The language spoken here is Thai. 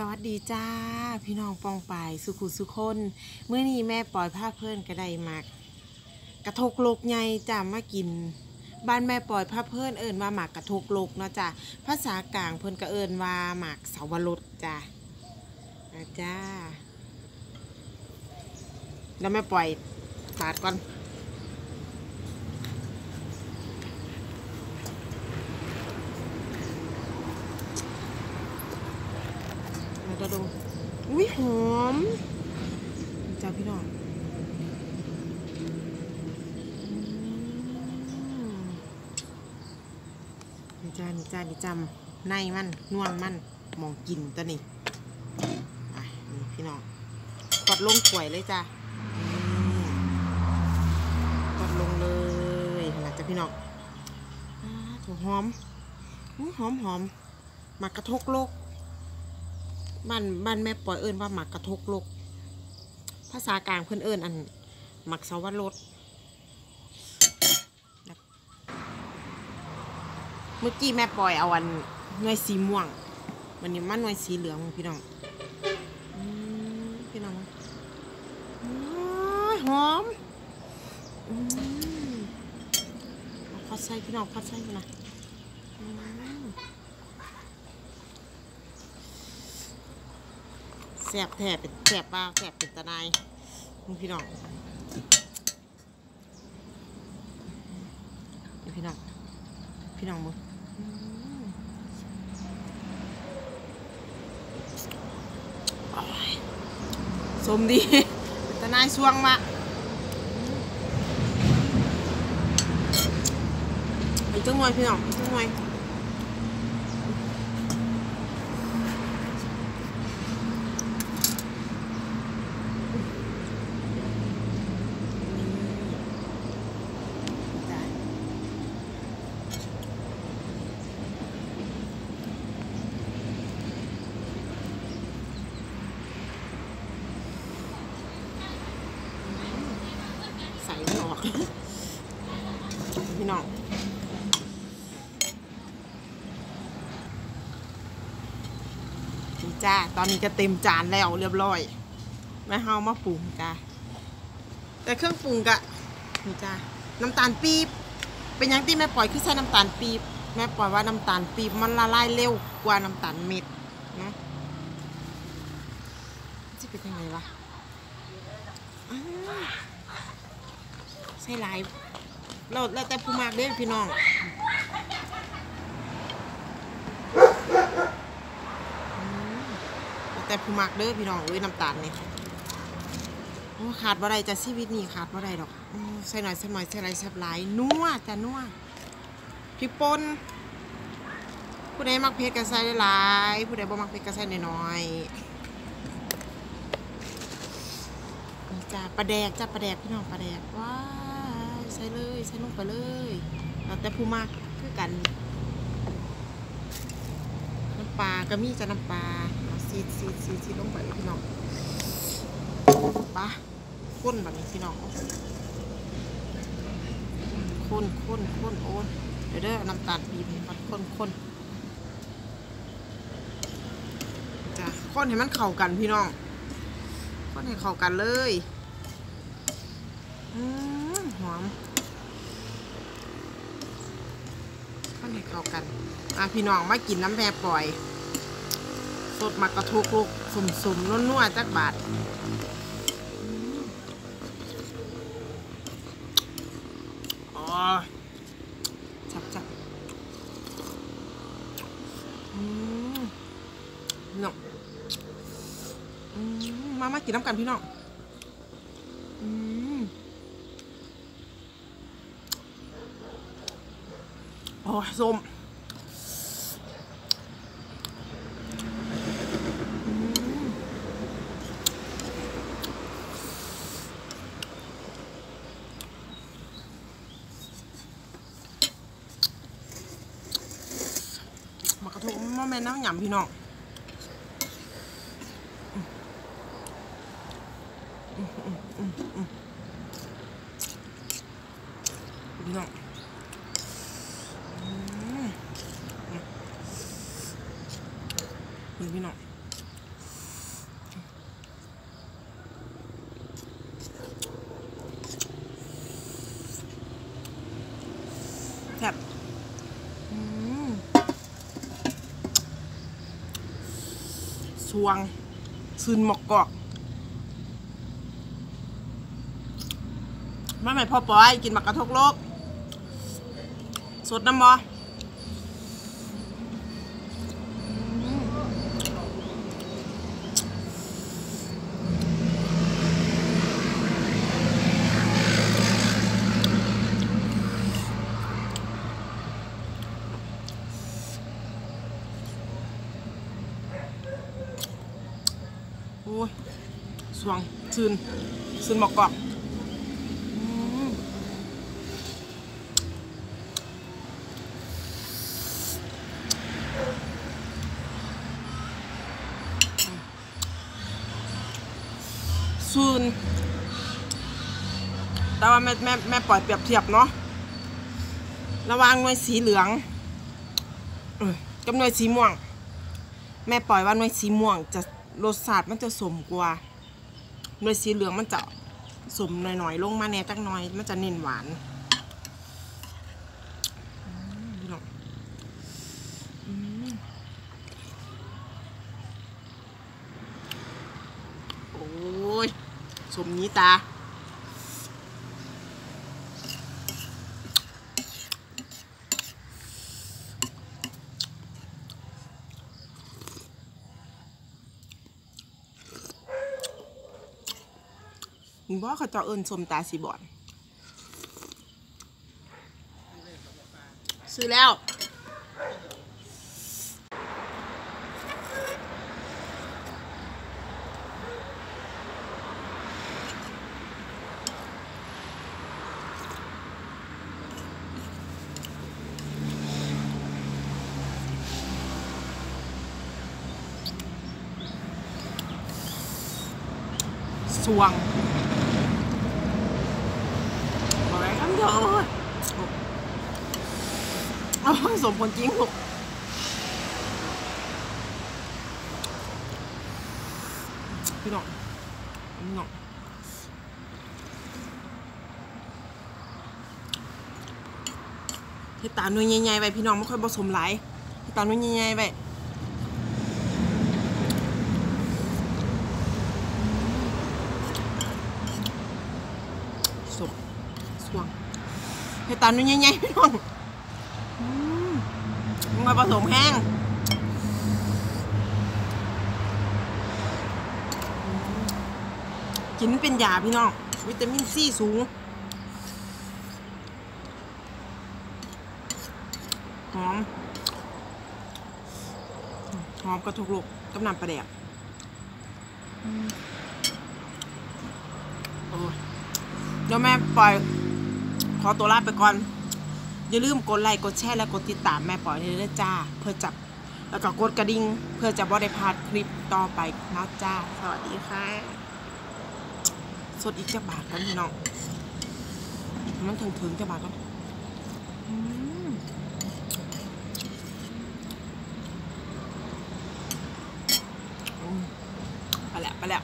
สวัสดีจ้า พี่น้องปองปายสุขุสุคนเมื่อนี้แม่ปล่อยผ้าเพื่อนก็ได้มากกระทกโลกใหญ่จ้ามากิน บ้านแม่ปล่อยผ้าเพื่อนเอิญว่าหมากกระทกโลกเนาะจ้าภาษากลางเพื่อนก็เอิญว่าหมากเสาวรสจ้านะจ้าแล้วแม่ปล่อยปาดก่อน จะดูอุ้ยหอมจ้าพี่น้องมนี่จ้านี่จ้านี่จำในมันนวงมันมองกินตัวนี้นี่พี่น้องกดลงถ้วยเลยจ้ากดลงเลยนะจ้าพี่น้องหอมอื้อหอมหอมหมักกระทกโลก บ้านบ้านแม่ปล่อยเอิญว่าหมักกระทกลก ภาษากลางเพื่อนเอิญอันหมักสาวรสเมื่อกี้แม่ปล่อยเอาอันหน่วยสีม่วง วันนี้มันหน่วยสีเหลืองพี่น้องพี่น้องอหอมอืมเอาพัดใส่พี่น้องพัดใส่น้องอืม แสบแทบเป็นแสบบ้าแสบเป็นตะนายมึงพี่น้องพี่น้องพี่น้องมึงสมดีเป็นตะนายช่วงมาอีกจังหน่อยพี่น้องอีกจังหน่อย จ้ะใส่ไม่ออก พี่น้องนี่จ้า ตอนนี้ก็เต็มจานแล้วเรียบร้อยแม่เฮามาปรุงจ้าแต่เครื่องปรุงกะนี่จ้าน้ำตาลปี๊บเป็นยังที่แม่ปล่อยคือใส่น้ำตาลปี๊บแม่ปล่อยว่าน้ำตาลปี๊บมันละลายเร็วกว่าน้ำตาลเม็ดนะจะเป็นยังไงวะ ส่หลายเราเราแต่ผู้มากเด้อพี่น้องแต่ผู้มากเด้อพี่น้องเอ้ยน้ำตาลนี่โอ้ขาดบ่ได้จะชีวิตนี้ขาดบ่ได้ดอกใส่หน่อยใส่หน่อยใส่หลายใส่หลายนัวจะนัวพริกป่นผู้ใดมักเผ็ดก็ใส่หลายผู้ใดบ่มักเผ็ดก็ใส่น้อยจ้ะปลาแดกจ้ะปลาแดกพี่น้องปลาแดกว้า ส่เลยใส่ลงไปเลยแต่ผู้มักคือกันน้ำปลาก็มีจะน้ำปลาซีดซีดซีดซีดลงไปเลยพี่น้องปะข้นแบบนี้พี่น้องข้นข้นข้นโอนเดี๋ยวเด้อน้ำตาลปีบมันข้นข้นจ้ะข้นให้มันเข้ากันพี่น้องข้นให้เข้ากันเลย มหอมข้นให้เข้ากัน อะพี่น้องมากินน้ำแพรปล่อย สดมากระทุกลูกสุ่มๆนัวๆจักบาทอ๋อจับจับอืมพี่น้องอืมมามากินน้ำกันพี่น้องอืม โอ้ยส้มอืมมากระ มือพี่หน่อยแซ่บสวงซึนหมกกอกไม่ไหม่พ่อปอย กินบักกระทกโลก สดน้ำมอ อ้ยสวงซึนซึนหมอกกอกอืมซูนแต่ว่าแม่แม่แม่ปล่อยเปรียบเทียบเนาะ ระว่างหน่วยสีเหลืองกับหน่วยสีม่วง แม่ปล่อยว่าหน่วยสีม่วงจะ รสชาติมันจะสมกว่าหน่วยสีเหลืองมันจะสมหน่อยๆ ลงมาแน่จักหน่อย มันจะเน้นหวานอืมพี่น้องอืมโอ้ย สมนี้ตา บอกเขาจะเอิญสมตาสีบอดซื้อแล้วสวง อะไรกันเถอะเอาสมผลจริงลูกพี่น้องพี่น้องให้ตาหน่วยใหญ่ๆไปพี่น้องไม่ค่อยผสมหลายให้ตาหน่วยใหญ่ๆไปสมสวง ให้ตาหน่วยใหญ่ๆพี่น้องมาผสมแห้งกินเป็นยาพี่น้อง วิตามินซีสูงหอมหอมกระทุกลูกกำนำปลาแดกโอ้ยเดี๋ยวแม่ปล่อย ขอตัวลาไปก่อน อย่าลืมกดไลค์กดแชร์และกดติดตามแม่ปล่อยเลยนะจ้า เพื่อจับแล้วก็กดกระดิ่งเพื่อจะบ่ได้พลาดคลิปต่อไปนะจ้า สวัสดีค่ะ สดอีกจะบาทกันพี่น้องมันถึงถึงจะบาทกันไปแล้วไปแล้ว